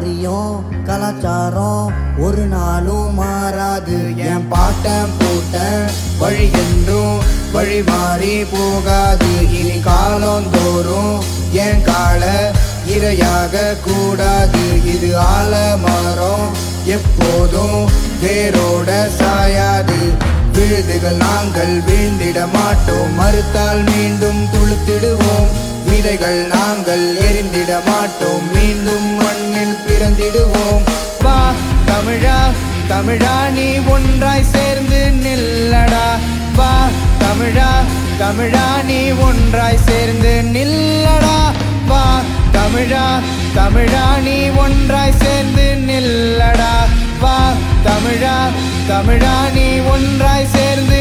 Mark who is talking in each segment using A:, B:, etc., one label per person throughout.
A: பாரம்பரியம் கலாச்சாரம் ஒரு நாளும் மாறாது. என் பாட்டம் போட்ட வழி என்றும் வழி மாறி போகாது. இனி காலந்தோறும் என் கால இரையாக கூடாது. இது ஆலமரம் எப்போதும் வேரோட சாயாது. விழுதுகள் நாங்கள் வீழ்ந்திட மாட்டோம். மறுத்தால் மீண்டும் துளுத்திடுவோம். விதைகள் நாங்கள் எரிந்திட மாட்டோம். மீண்டும் மண்ணில் தமிழா நீ ஒன்றாய் சேர்ந்து நில்லடா. வா தமிழா தமிழா நீ ஒன்றாய் சேர்ந்து நில்லடா. வா தமிழா தமிழா நீ ஒன்றாய் சேர்ந்து நில்லடா. வா தமிழா தமிழா நீ ஒன்றாய் சேர்ந்து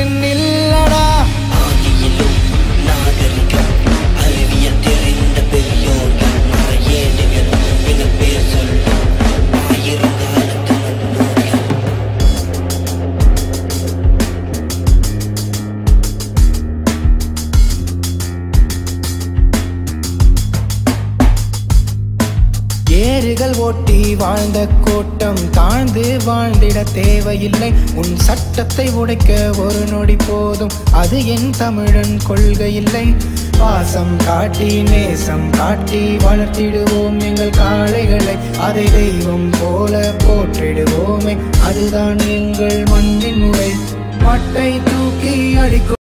B: ஏறுகள் ஓட்டி வாழ்ந்த கோட்டம் தாழ்ந்து வாழ்ந்திட தேவையில்லை. உன் சட்டத்தை உடைக்க ஒரு நொடி போதும். அது என் தமிழன் கொள்கை இல்லை பாசம் காட்டி நேசம் காட்டி வளர்த்திடுவோம் எங்கள் காளைகளை. அதை தெய்வம் போல போற்றிடுவோமே. அதுதான் எங்கள் மண்ணின் முறை. மட்டை தூக்கி அடிக்கும்